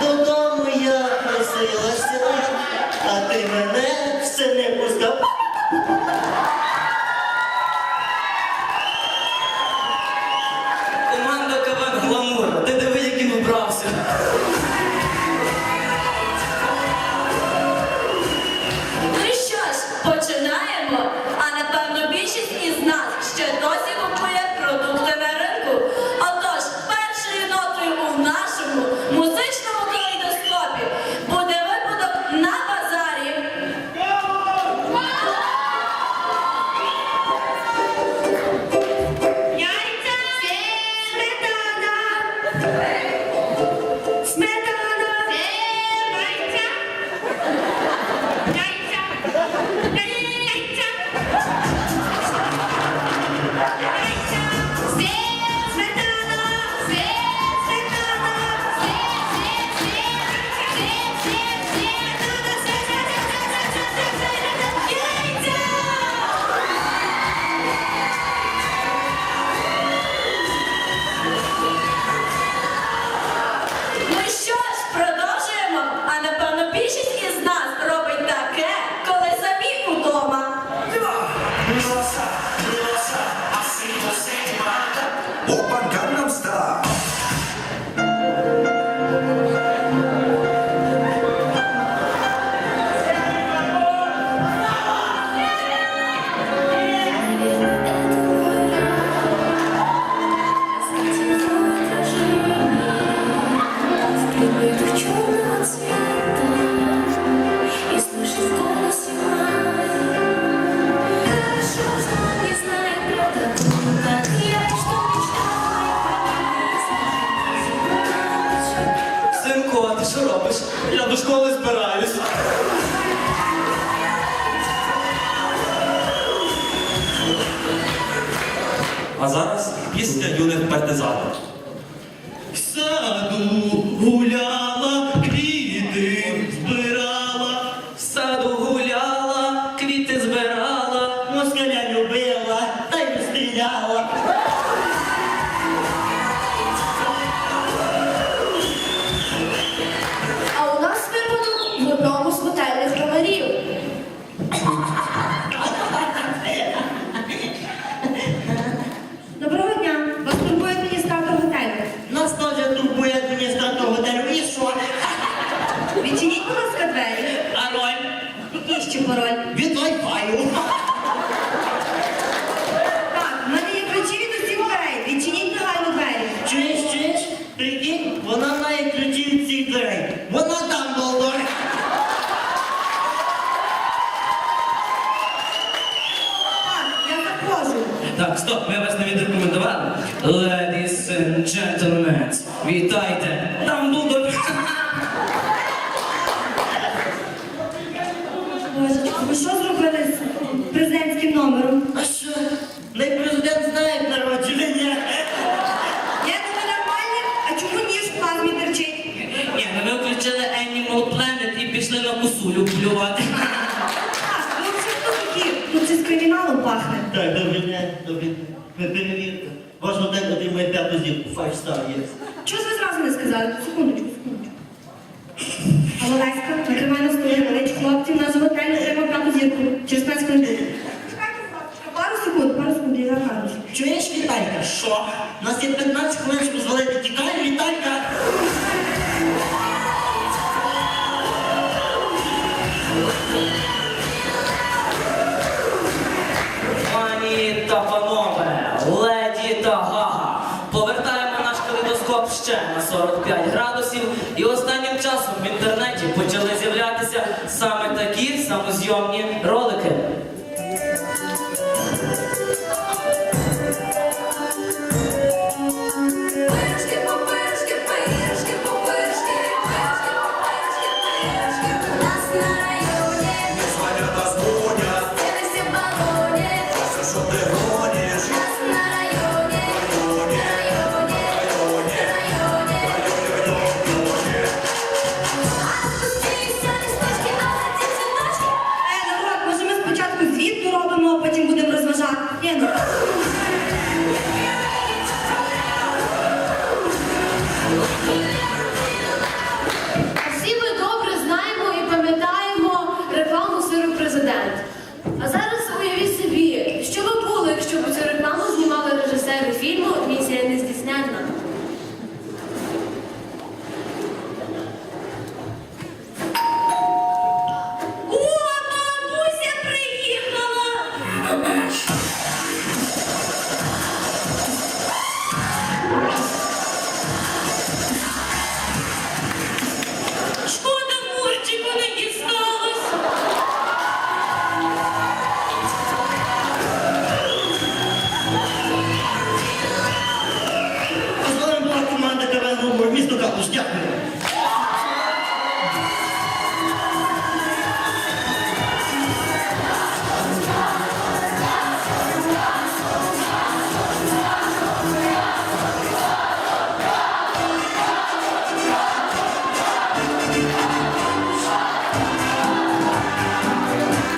Додому я просилася, а ти мене все не пустав. Команда КВН Гламур, диви, яким обрався. Ну що ж, починаємо. Напевно більшість із нас ще досі купує Я до школи збираюсь. А зараз пісня юних партизанів. Саду гуляла, квіти збирала. В саду гуляла, квіти збирала. Москаля любила, та й стріляла. А у нас випадок в одному з готельних номерів. Доброго дня! Вас турбує адміністратор готелю. Нас теж турбує адміністратор готелю. І що? Відчиніть, будь ласка, двері. Пароль Який ще пароль? від Wi-Fi. Так, в мене є ключі від усіх дверей. Відчиніть негайно двері. Чуєш, чуєш? Прикинь, вона має ключі від цих дверей. Вона там Долдор. Так, я заходжу. Так, стоп, ми вас не відрекомендували. Ladies and gentlemen, вітайте! Там буду. Божечко, ви що зробили з президентським номером? Косулю плювати. Так, ви хто такі? Тут це з криміналом пахне. Так, добрий день, добрий день. Ви перевірте. Ваш готель отримує п'яту зірку. Five star, yes. Чого ж ви зразу не сказали? Секундочку, секундочку. Алло, Леська, накривай на столі, велич хлопці, наш готель отримав п'яту зірку. Через 15 хвилин. Пару секунд, пару секунд, я зараз. Чуєш, Віталька? Що? У нас є 15 хвилин, щоб звалити. Ще на 45 градусів. І останнім часом в інтернеті почали з'являтися саме такі самозйомні ролики.